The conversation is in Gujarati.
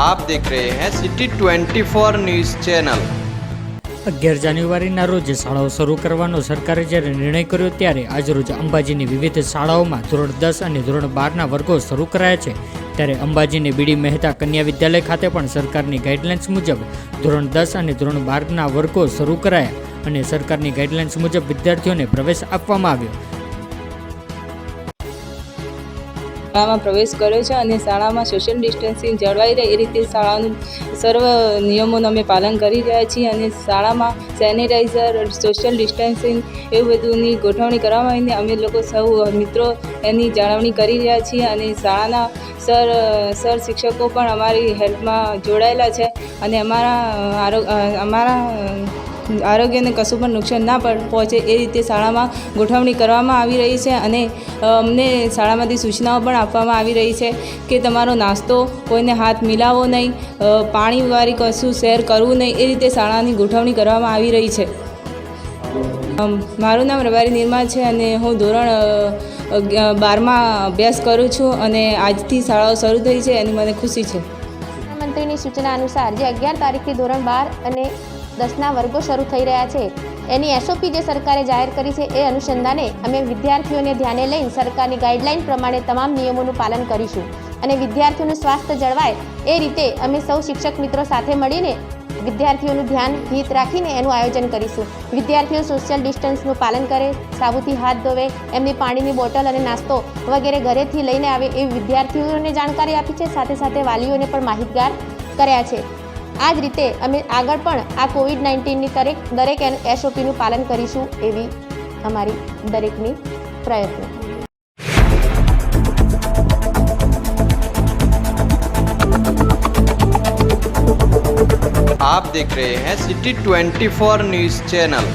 आप देख रहे हैं सिटी 24 न्यूज चैनल અગિયાર જાન્યુઆરીના રોજ શાળાઓ શરૂ કરવાનો સરકારે જ્યારે નિર્ણય કર્યો ત્યારે આજરોજ અંબાજીની વિવિધ શાળાઓમાં ધોરણ દસ અને ધોરણ બારના વર્ગો શરૂ કરાયા છે ત્યારે અંબાજીની બીડી મહેતા કન્યા વિદ્યાલય ખાતે પણ સરકારની ગાઈડલાઇન્સ મુજબ ધોરણ દસ અને ધોરણ બારના વર્ગો શરૂ કરાયા અને સરકારની ગાઈડલાઇન્સ મુજબ વિદ્યાર્થીઓને પ્રવેશ આપવામાં આવ્યો શાળામાં પ્રવેશ કર્યો છે અને શાળામાં સોશિયલ ડિસ્ટન્સિંગ જળવાઈ રહે એ રીતે શાળાનું સર્વ નિયમોનું અમે પાલન કરી રહ્યા છીએ અને શાળામાં સેનિટાઈઝર સોશિયલ ડિસ્ટન્સિંગ એવું બધુંની ગોઠવણી કરવામાં આવીને અમે લોકો સૌ મિત્રો એની જાળવણી કરી રહ્યા છીએ અને શાળાના સર સર શિક્ષકો પણ અમારી હેલ્પમાં જોડાયેલા છે અને અમારા અમારા આરોગ્યને કશું પણ નુકસાન ના પહોંચે એ રીતે શાળામાં ગોઠવણી કરવામાં આવી રહી છે અને અમને શાળામાંથી સૂચનાઓ પણ આપવામાં આવી રહી છે કે તમારો નાસ્તો કોઈને હાથ મિલાવવો નહીં પાણીવાળી કશું શેર કરવું નહીં, એ રીતે શાળાની ગોઠવણી કરવામાં આવી રહી છે. મારું નામ રબારી નિર્મા છે અને હું ધોરણ બારમાં અભ્યાસ કરું છું અને આજથી શાળાઓ શરૂ થઈ છે એની મને ખુશી છે. મંત્રીની સૂચના અનુસાર જે અગિયાર તારીખથી ધોરણ બાર અને દસના વર્ગો શરૂ થઈ રહ્યા છે. એની એસઓપી જે સરકારે જાહેર કરી છે એ અનુસંધાને અમે વિદ્યાર્થીઓને ધ્યાને લઈને સરકારની ગાઈડલાઈન પ્રમાણે તમામ નિયમોનું પાલન કરીશું અને વિદ્યાર્થીઓનું સ્વાસ્થ્ય જળવાય એ રીતે અમે સૌ શિક્ષક મિત્રો સાથે મળીને વિદ્યાર્થીઓનું ધ્યાન, હિત રાખીને એનું આયોજન કરીશું. વિદ્યાર્થીઓ સોશિયલ ડિસ્ટન્સનું પાલન કરે, સાબુથી હાથ ધોવે, એમની પાણીની બોટલ અને નાસ્તો વગેરે ઘરેથી લઈને આવે એવી વિદ્યાર્થીઓને જાણકારી આપી છે. સાથે સાથે વાલીઓને પણ માહિતગાર કર્યા છે. આ જ રીતે અમે આગળ પણ આ કોવિડ નાઇન્ટીનની દરેક દરેક એસઓપીનું પાલન કરીશું એવી અમારી દરેકની પ્રયત્ન आप देख रहे हैं सिटी 24 न्यूज चैनल